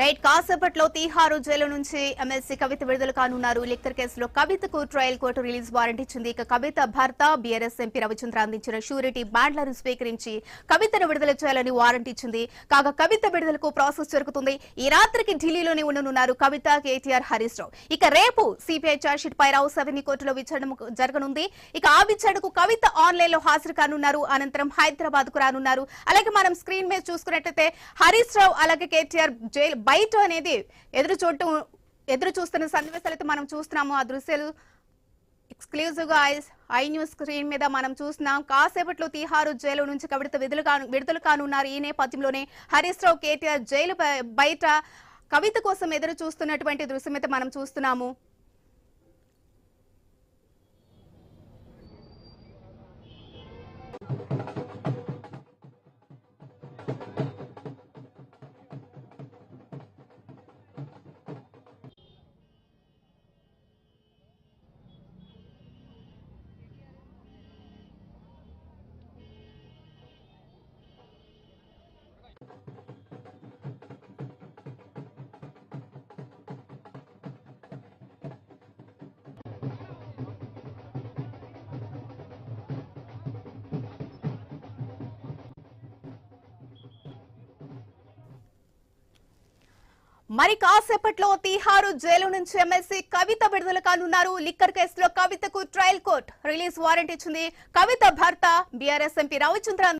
Right కాసేపట్లో తీహారు jail నుంచి MLC కవిత విడుదల కానున్నారు. లిక్కర్ కేసులో కవితకు ట్రయల్ కోర్టు రిలీజ్ వారెంట్ ఇచ్చింది. ఇక కవిత భర్త బీఆర్ఎస్ ఎంపీ రవిచంద్ర అందించిన షూరిటీ బాండ్లను స్వీకరించి కవితను విడుదల చేయాలని వారెంట్ ఇచ్చింది. కాగా కవిత విడుదలకు ప్రాసెస్ జరుగుతుంది. ఈ రాత్రికి ఢిల్లీలోనే ఉండనున్నారు కవిత కేటీఆర్ హరీష్ రావు. ఇక రేపు సిపిఐ చార్జ్షీట్ పై రావు సెవెన్ కోర్టులో విచారణ జరగనుంది. ఇక ఆ విచారణకు కవిత ఆన్లైన్లో హాజరు కానున్నారు. అనంతరం హైదరాబాద్కు రానున్నారు. అలాగే మనం స్క్రీన్ మీద చూసుకున్నట్లయితే హరీష్ రావు అలాగే కేటీఆర్ జైలు బయట అనేది ఎదురు చూడటం ఎదురు చూస్తున్న సన్నివేశాలు మనం చూస్తున్నాము. ఆ దృశ్యాలు ఎక్స్క్లూజివ్గా ఐ- న్యూస్ స్క్రీన్ మీద మనం చూస్తున్నాం. కాసేపట్లో తీహారు జైలు నుంచి కవిత విడుదల కాను విడుదల కానున్నారు. ఈ నేపథ్యంలోనే హరీష్ రావు కేటీఆర్ జైలు బయట కవిత కోసం ఎదురు చూస్తున్నటువంటి దృశ్యం అయితే మనం చూస్తున్నాము. మరి కాసేపట్లో తీహారు జైలు నుంచి ఎమ్మెల్సీ కవిత విడుదల కానున్నారు. లిక్కర్ కేసులో కవితకు ట్రయల్ కోర్ట్ రిలీజ్ వారెంట్ ఇచ్చింది. కవిత భర్త బీఆర్ఎస్ ఎంపీ రవిచంద్ర